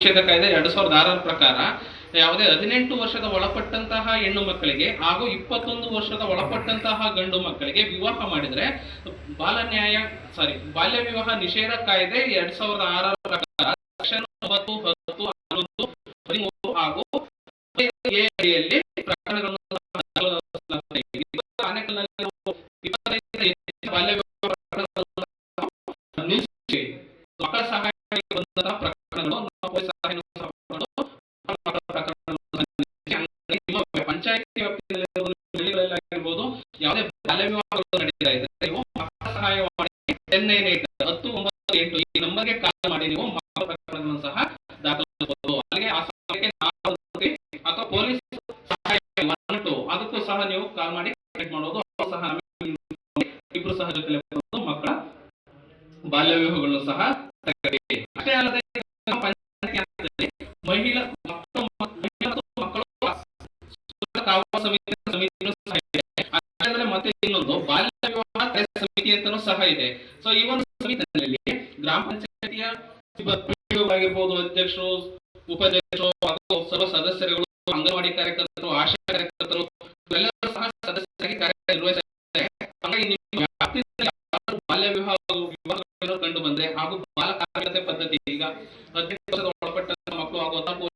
ನಿಷೇಧ ಕಾಯ್ದೆ ಎರಡ್ ಸಾವಿರದ ಆರರ ಪ್ರಕಾರ ಯಾವುದೇ ಹದಿನೆಂಟು ವರ್ಷದ ಒಳಪಟ್ಟಂತಹ ಹೆಣ್ಣು ಮಕ್ಕಳಿಗೆ ಹಾಗೂ ಇಪ್ಪತ್ತೊಂದು ವರ್ಷದ ಒಳಪಟ್ಟಂತಹ ಗಂಡು ಮಕ್ಕಳಿಗೆ ವಿವಾಹ ಮಾಡಿದ್ರೆ ಬಾಲ ನ್ಯಾಯ ಸಾರಿ ಬಾಲ್ಯ ವಿವಾಹ ನಿಷೇಧ ಕಾಯ್ದೆ ಎರಡ್ ಸಾವಿರದ ಆರರ ಪ್ರಕಾರ ಹಾಗೂ ಪಂಚಾಯತಿ ವ್ಯಾಪ್ತಿಯಲ್ಲಿ ಹಳ್ಳಿಗಳಲ್ಲಾಗಿರ್ಬೋದು ಯಾವುದೇ ಬಾಲ್ಯ ವಿವಾಹಗಳು ನಡೀತಾ ಇದ್ರೆ ನೀವು ಮಕ್ಕಳ ಸಹಾಯವಾಣಿ ಟೆನ್ ನೈನ್ ಏಟ್, ಹತ್ತು ಒಂಬತ್ತು ಎಂಟು ಈ ನಂಬರ್ಗೆ ಕಾಲ್ ಮಾಡಿ, ನೀವು ಮಕ್ಕಳ ಸಹ ದಾಖಲಿಸಬಹುದು. ಅಲ್ಲಿಗೆ ಆ ಸಮಯಕ್ಕೆ ಅಥವಾ ಪೊಲೀಸ್ ಸಹಾಯ ಅದಕ್ಕೂ ಸಹ ನೀವು ಕಾಲ್ ಮಾಡಿ ಕನೆಕ್ಟ್ ಮಾಡೋದು ಸಹ ಇಬ್ರು ಸಹ ಜೊತೆಲೆ ಬಂದು ಮಕ್ಕಳ ಬಾಲ್ಯ ವಿವಾಹಗಳನ್ನು ಸಹ ಅಷ್ಟೇ ಅಲ್ಲದೆ ಮಹಿಳಾ ಕಾವಲು ಸಮಿತಿ ಸಮಿತಿನೂ ಸಹ ಇದೆ. ಅದಾದ್ಮೇಲೆ ಮತ್ತೆ ಇನ್ನೊಂದು ಬಾಲ್ಯ ವಿವಾಹ ಸಮಿತಿ ಅಂತಾನೂ ಸಹ ಇದೆ. ಸೊ ಈ ಒಂದು ಸಮಿತಿಯಲ್ಲಿ ಗ್ರಾಮ ಪಂಚಾಯತಿಯ ಆಗಿರ್ಬೋದು ಅಧ್ಯಕ್ಷರು, ಉಪಾಧ್ಯಕ್ಷರು ಹಾಗೂ ಸರ್ವ ಸದಸ್ಯರುಗಳು, ಅಂಗನವಾಡಿ ಕಾರ್ಯಕರ್ತರು, ಆಶಾ ಕಾರ್ಯಕರ್ತರು ಎಲ್ಲರೂ ಸಹ ಸದಸ್ಯರಾಗಿ ಕಾರ್ಯನಿರ್ವಹಿಸುತ್ತಾರೆ. ಹಾಗಾಗಿ ನಿಮ್ಮ ವ್ಯಾಪ್ತಿಯಲ್ಲಿ ಬಾಲ್ಯ ವಿವಾಹ ವಿವಾಹಗಳು ಕಂಡು ಬಂದ್ರೆ ಹಾಗೂ ಬಾಲ ಕಾರ್ಯತೆ ಪದ್ಧತಿ ಈಗ ಹದಿನೆಂಟು ಒಳಪಟ್ಟ ಮಕ್ಕಳು ಹಾಗೂ ಹದಿನಾಲ್ಕು